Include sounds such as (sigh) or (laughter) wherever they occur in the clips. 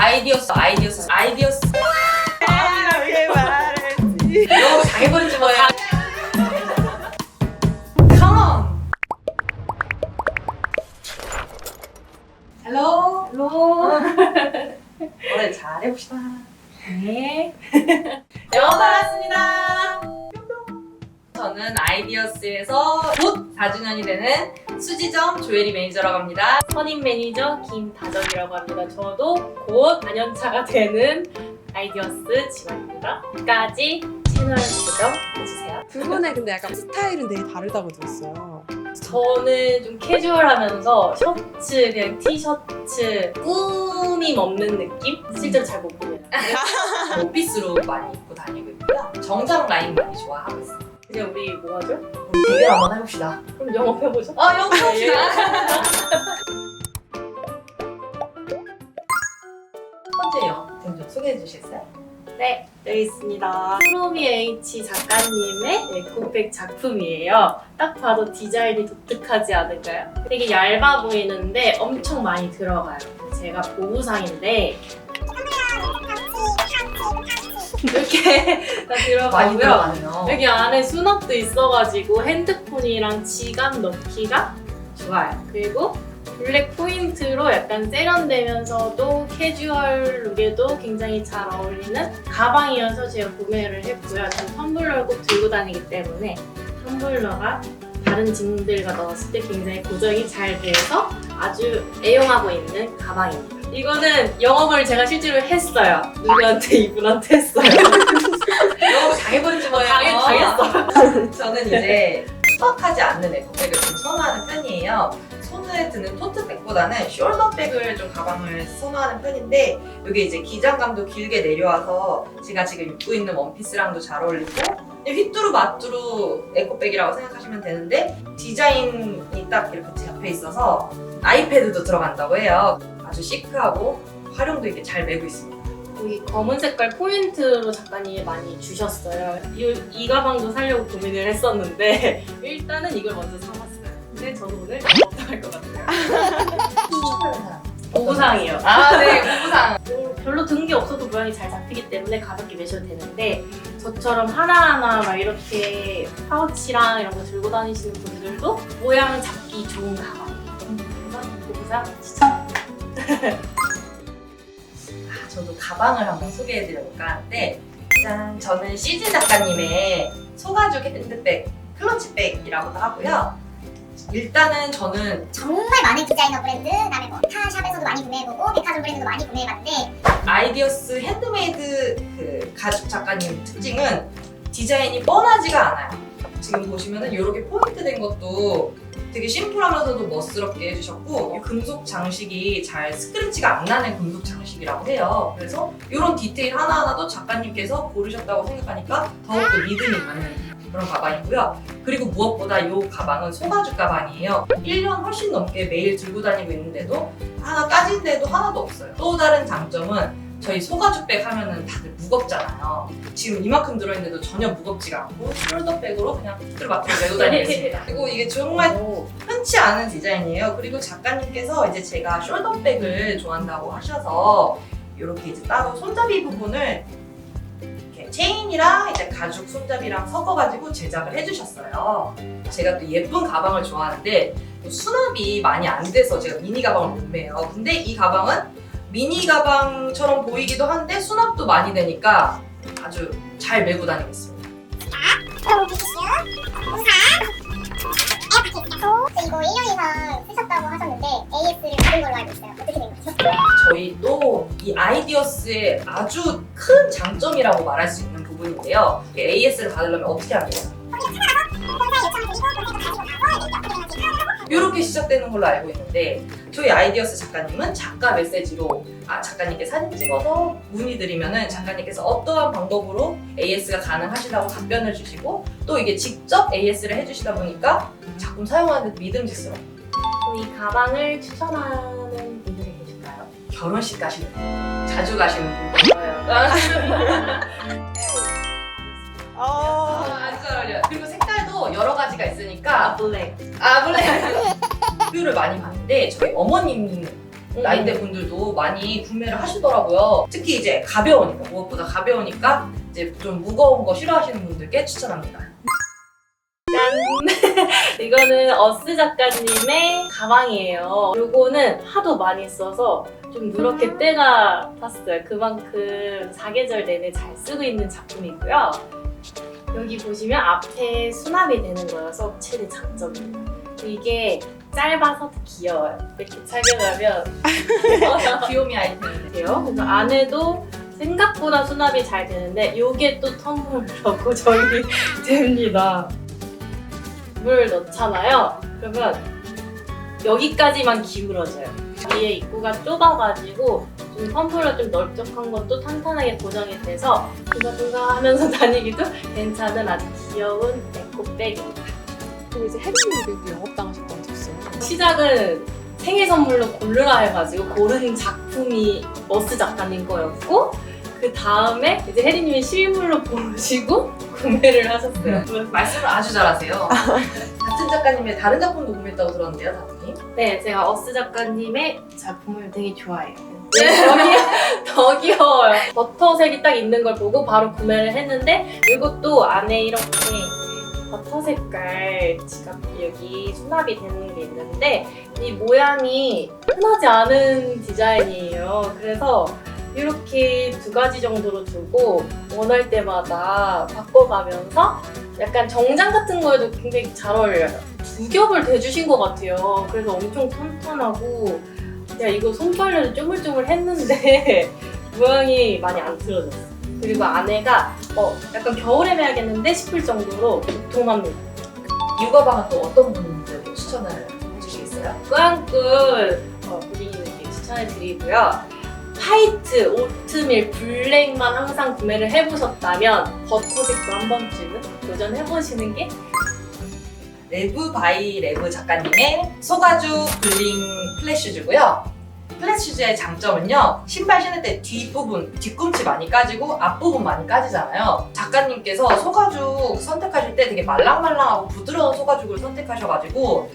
아이디어스 아이디어스 아이디어스. 이렇게 말했지. 너무 잘해버리지 뭐야 컴온 헬로 헬로 오늘 잘해봅시다. 네. (laughs) 영어 반갑습니다 저는 아이디어스에서 곧 4주년이 되는 수지점 조혜리 매니저라고 합니다 선임 매니저 김다정이라고 합니다. 저도 곧 4년차가 되는 아이디어스 직원입니다. 끝까지 채널 고정 해주세요. 두 분의 근데 약간 스타일은 되게 다르다고 들었어요. 저는 좀 캐주얼하면서 셔츠, 그냥 티셔츠, 꾸밈 없는 느낌? 실제로 잘 못 보여요. (laughs) 원피스로 많이 입고 다니고 있고요 정장 라인 많이 좋아하고 있어요 그냥 우리 뭐 하죠? 대결 한번 해봅시다 그럼 영업해보죠. 아 영어 해봅시다 첫 번째 영어템 좀 소개해 주시겠어요? 네, 여기 있습니다. 프로미 H 작가님의 에코백 작품이에요. 딱 봐도 디자인이 독특하지 않을까요? 되게 얇아 보이는데 엄청 많이 들어가요. 제가 보부상인데 이 렇게 다 많이 들어가고요. 들어가네요 여기 안에 수납도 있어가지고 핸드폰이랑 지갑 넣기가 좋아요. 그리고 블랙 포인트로 약간 세련되면서도 캐주얼 룩에도 굉장히 잘 어울리는 가방이어서 제가 구매를 했고요. 전 텀블러를 꼭 들고 다니기 때문에 텀블러가 다른 짐들과 넣었을 때 굉장히 고정이 잘 돼서 아주 애용하고 있는 가방입니다. 이거는 영업을 제가 실제로 했어요. 누구한테 이분한테 했어요. 너무 당해버리지 뭐예요 당해, 당했어요. 저는 이제 투박하지 않는 에코백을 좀 선호하는 편이에요. 손에 드는 토트백보다는 숄더백을 좀 가방을 선호하는 편인데 이게 이제 기장감도 길게 내려와서 제가 지금 입고 있는 원피스랑도 잘 어울리고 휘뚜루 마뚜루 에코백이라고 생각하시면 되는데 디자인이 딱 이렇게 잡혀 있어서 아이패드도 들어간다고 해요. 아주 시크하고 활용도 있게 잘 매고 있습니다. 여기 검은 색깔 포인트로 작가님이 많이 주셨어요. 이, 이 가방도 사려고 고민을 했었는데 (laughs) 일단은 이걸 먼저 사봤어요. 근데 저도 오늘 못할 것 같아요. 추천하는 사람. 보부상이요. 아, 네. 음, (laughs) 별로 든 게 없어도 모양이 잘 잡히기 때문에 가볍게 매셔도 되는데 저처럼 하나하나 막 이렇게 파우치랑 이런 거 들고 다니시는 분들도 모양 잡기 좋은 가방이에요. 그래서 보부상 추천합니다. 아, 저도 가방을 한번 소개해드려볼까 하는데 짠! 저는 CG 작가님의 소가죽 핸드백, 클러치백이라고도 하고요. 일단은 저는 정말 많은 디자이너 브랜드, 그다음에 뭐 타샵에서도 많이 구매해보고 백화점 브랜드도 많이 구매해봤는데 아이디어스 핸드메이드 그 가죽 작가님 특징은 디자인이 뻔하지가 않아요. 지금 보시면은 이렇게 포인트 된 것도 되게 심플하면서도 멋스럽게 해주셨고 이 금속 장식이 잘 스크래치가 안 나는 금속 장식이라고 해요. 그래서 이런 디테일 하나하나도 작가님께서 고르셨다고 생각하니까 더욱더 믿음이 가는 그런 가방이고요. 그리고 무엇보다 이 가방은 소가죽 가방이에요. 1년 훨씬 넘게 매일 들고 다니고 있는데도 하나 까진 데도 하나도 없어요. 또 다른 장점은 저희 소가죽백 하면은 다들 무겁잖아요. 지금 이만큼 들어있는데도 전혀 무겁지가 않고 숄더백으로 그냥 뚜루마뚜루 메고 다니겠습니다. (laughs) 그리고 이게 정말 흔치 않은 디자인이에요. 그리고 작가님께서 이제 제가 숄더백을 좋아한다고 하셔서 이렇게 이제 따로 손잡이 부분을 이렇게 체인이랑 이제 가죽 손잡이랑 섞어가지고 제작을 해주셨어요. 제가 또 예쁜 가방을 좋아하는데 또 수납이 많이 안 돼서 제가 미니 가방을 못 매요. 근데 이 가방은 미니 가방처럼 보이기도 한데 수납도 많이 되니까 아주 잘 메고 다니겠습니다. 이거 1년 이상 쓰셨다고 하셨는데 AS를 받은 걸로 알고 있어요. 어떻게 된 거죠? 저희 또이 아이디어스의 아주 큰 장점이라고 말할 수 있는 부분인데요. AS를 받으려면 어떻게 하면 돼요? 이렇게 시작되는 걸로 알고 있는데 저희 아이디어스 작가님은 작가 메시지로 아 작가님께 사진 찍어서 문의드리면은 작가님께서 어떠한 방법으로 AS가 가능하시다고 답변을 주시고 또 이게 직접 AS를 해주시다 보니까 작품 사용하는 데 믿음직스러워. 그럼 이 가방을 추천하는 분들이 계실까요? 결혼식 가시는 분, 자주 가시는 분. 저요. (laughs) 여러 가지가 있으니까 아 블랙. 아 블랙 리뷰를 많이 봤는데 저희 어머님이 나이대 분들도 많이 구매를 하시더라고요. 특히 이제 가벼우니까 무엇보다 가벼우니까 이제 좀 무거운 거 싫어하시는 분들께 추천합니다. 짠! (laughs) 이거는 어스 작가님의 가방이에요. 요거는 하도 많이 써서 좀 누렇게 때가 탔어요. 그만큼 사계절 내내 잘 쓰고 있는 작품이고요. 여기 보시면 앞에 수납이 되는 거여서 최대 장점입니다. 이게 짧아서 귀여워요. 이렇게 착용하면 (laughs) 귀요미 아이템인데. 돼요. 그래서 안에도 생각보다 수납이 잘 되는데 이게 또 텀블러고 저희 (laughs) 됩니다. 물 넣잖아요. 그러면 여기까지만 기울어져요. 위에 입구가 좁아가지고 좀 텀블러 좀 넓적한 것도 탄탄하게 고정이 돼서 둥가둥가 하면서 (laughs) 다니기도 괜찮은 아주 귀여운 에코백입니다. 그리고 이제 혜린님도 영업당하셨다고 들었어요. 시작은 생일 선물로 고르라 해가지고 고른 작품이 머스 작가님 거였고 그 다음에 이제 혜리님이 실물로 (laughs) 보시고 구매를 하셨어요. 말씀을 아주 잘하세요. (laughs) 작가님의 다른 작품도 구매했다고 들었는데요, 다분히. 네, 제가 어스 작가님의 작품을 되게 좋아해요. 네, 더, 귀- (laughs) 더 귀여워요. 버터색이 딱 있는 걸 보고 바로 구매를 했는데 이것도 안에 이렇게 버터 색깔 지갑 여기 수납이 되는 게 있는데 이 모양이 흔하지 않은 디자인이에요. 그래서 이렇게 두 가지 정도로 두고 원할 때마다 바꿔가면서 약간 정장 같은 거에도 굉장히 잘 어울려요. 두 겹을 대주신 것 같아요. 그래서 엄청 튼튼하고 야 이거 손빨래도 쪼물쪼물 했는데 (laughs) 모양이 많이 안 틀어졌어. 그리고 안에가 어 약간 겨울에 매야겠는데 싶을 정도로 도톰합니다. 이 가방은 또 어떤 분들께 추천을 해주시겠어요? 꾸안꾸 어, 부디님께 추천해 드리고요. 화이트, 오트밀, 블랙만 항상 구매를 해보셨다면 버터색도 한 번쯤은 도전해보시는 게 레브 바이 레브 작가님의 소가죽 블링 플랫슈즈고요. 플랫슈즈의 장점은요. 신발 신을 때 뒷부분, 뒤꿈치 많이 까지고 앞부분 많이 까지잖아요. 작가님께서 소가죽 선택하실 때 되게 말랑말랑하고 부드러운 소가죽을 선택하셔가지고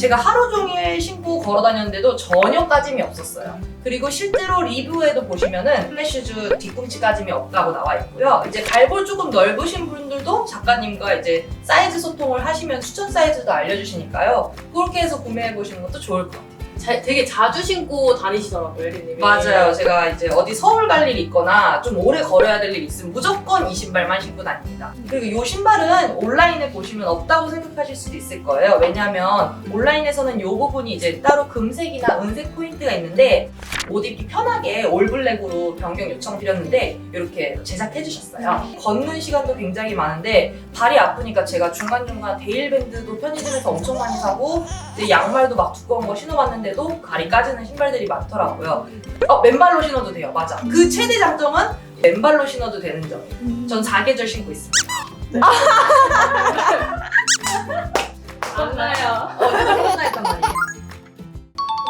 제가 하루 종일 신고 걸어 다녔는데도 전혀 까짐이 없었어요. 그리고 실제로 리뷰에도 보시면은 플랫슈즈 뒤꿈치 까짐이 없다고 나와 있고요. 이제 발볼 조금 넓으신 분들도 작가님과 이제 사이즈 소통을 하시면 추천 사이즈도 알려주시니까요. 그렇게 해서 구매해 보시는 것도 좋을 것 같아요. 자- 되게 자주 신고 다니시더라고요, 예리님이. 맞아요. 제가 이제 어디 서울 갈 일이 있거나 좀 오래 걸어야 될 일이 있으면 무조건 이 신발만 신고 다닙니다. 그리고 이 신발은 온라인에 보시면 없다고 생각하실 수도 있을 거예요. 왜냐하면 온라인에서는 이 부분이 이제 따로 금색이나 은색 포인트가 있는데 옷 입기 편하게 올블랙으로 변경 요청드렸는데 이렇게 제작해 주셨어요. 걷는 시간도 굉장히 많은데 발이 아프니까 제가 중간중간 데일밴드도 편의점에서 엄청 많이 사고 이제 양말도 막 두꺼운 거 신어봤는데도 발이 까지는 신발들이 많더라고요. 어, 맨발로 신어도 돼요. 맞아. 그 최대 장점은 맨발로 신어도 되는 점이에요. 전 사계절 신고 있습니다. (laughs) 맞나요? 어, 생각했단 말이에요.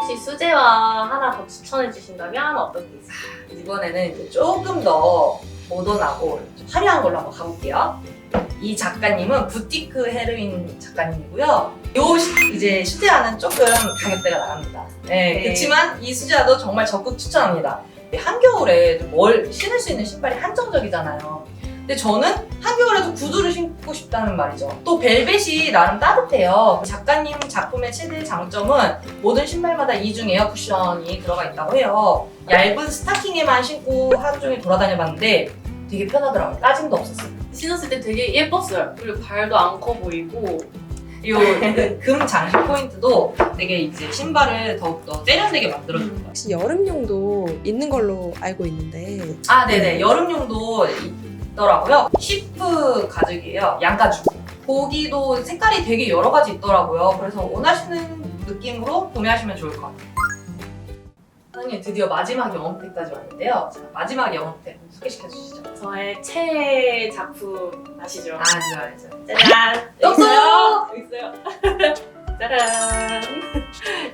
혹시 수제화 하나 더 추천해 주신다면 어떤 게 있어요? 이번에는 이제 조금 더 모던하고 좀 화려한 걸로 한번 가볼게요. 이 작가님은 부티크 헤르인 작가님이고요. 요 시- 이제 수제화는 조금 가격대가 나갑니다. 네, 네. 그렇지만 이 수제화도 정말 적극 추천합니다. 한겨울에 뭘 신을 수 있는 신발이 한정적이잖아요. 근데 저는 한겨울에도 구두를 신고 싶다는 말이죠. 또 벨벳이 나름 따뜻해요. 작가님 작품의 최대 장점은 모든 신발마다 이중 에어 쿠션이 들어가 있다고 해요. 얇은 스타킹에만 신고 하루 종일 돌아다녀봤는데 되게 편하더라고요. 까짐도 없었어요. 신었을 때 되게 예뻤어요. 그리고 발도 안 커 보이고 이금 장식 포인트도 되게 이제 신발을 더욱더 세련되게 만들어주는 거예요. 혹시 여름용도 있는 걸로 알고 있는데 아, 네네. 여름용도 있더라고요. 시프 가죽이에요. 양가죽. 고기도 색깔이 되게 여러 가지 있더라고요. 그래서 원하시는 느낌으로 구매하시면 좋을 것 같아요. 사장님 드디어 마지막 영업택까지 왔는데요. 자, 마지막 영업택 소개시켜 주시죠. 저의 최애 작품 아시죠? 아, 좋아요. 짜잔! 여기 있어요! 여기 있어요. (laughs) 짜란!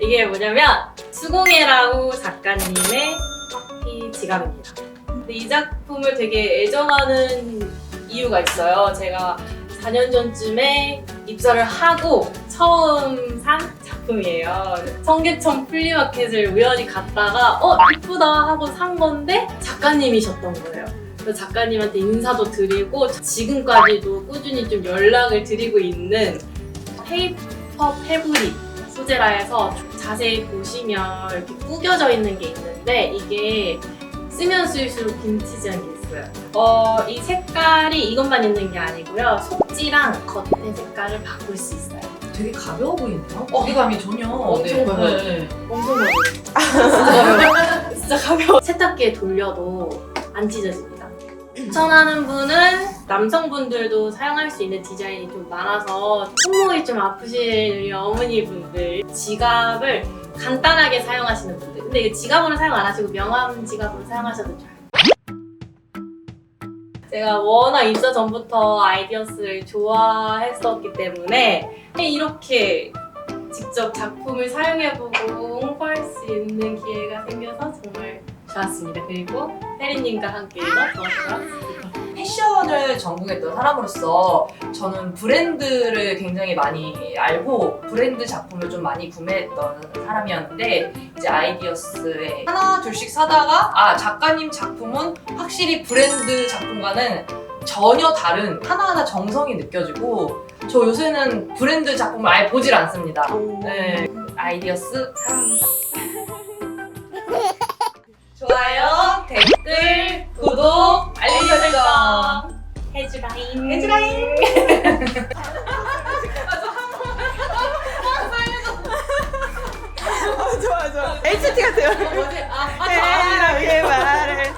이게 뭐냐면 수공예라우 작가님의 커피 지갑입니다. 근데 이 작품을 되게 애정하는 이유가 있어요. 제가 4년 전쯤에 입사를 하고 처음 산 작품 작품이에요. 청계천 플리마켓을 우연히 갔다가 어 이쁘다 하고 산 건데 작가님이셨던 거예요. 그래서 작가님한테 인사도 드리고 지금까지도 꾸준히 좀 연락을 드리고 있는 페이퍼 패브릭 소재라 해서 자세히 보시면 이렇게 구겨져 있는 게 있는데 이게 쓰면 쓸수록 빈티지한 게 있어요. 어, 이 색깔이 이것만 있는 게 아니고요. 속지랑 겉의 색깔을 바꿀 수 있어요. 되게 가벼워 보이네요. 무게감이 전혀. 엄청 가벼워요. 네. 엄청 가벼워요. (laughs) 진짜 가벼워. 세탁기에 돌려도 안 찢어집니다. 추천하는 분은 남성분들도 사용할 수 있는 디자인이 좀 많아서 손목이 좀 아프신 우리 어머니분들 지갑을 간단하게 사용하시는 분들 근데 이게 지갑으로 사용 안 하시고 명함 지갑으로 사용하셔도 좋아요 제가 워낙 입사 전부터 아이디어스를 좋아했었기 때문에 이렇게 직접 작품을 사용해보고 홍보할 수 있는 기회가 생겨서 정말 좋았습니다. 그리고 혜리님과 함께 더 좋았습니다. 패션을 전공했던 사람으로서 저는 브랜드를 굉장히 많이 알고 브랜드 작품을 좀 많이 구매했던 사람이었는데 이제 아이디어스에 하나 둘씩 사다가 아 작가님 작품은 확실히 브랜드 작품과는 전혀 다른 하나하나 정성이 느껴지고 저 요새는 브랜드 작품을 아예 보질 않습니다. 네, 아이디어스 사랑합니다. (laughs) 좋아요, 댓글, 구독, 알림 설정. 해주라잉. 해주라잉. 좋아 좋아. HT 같아요. 뭐지? 아, 아, 저 이렇게 말을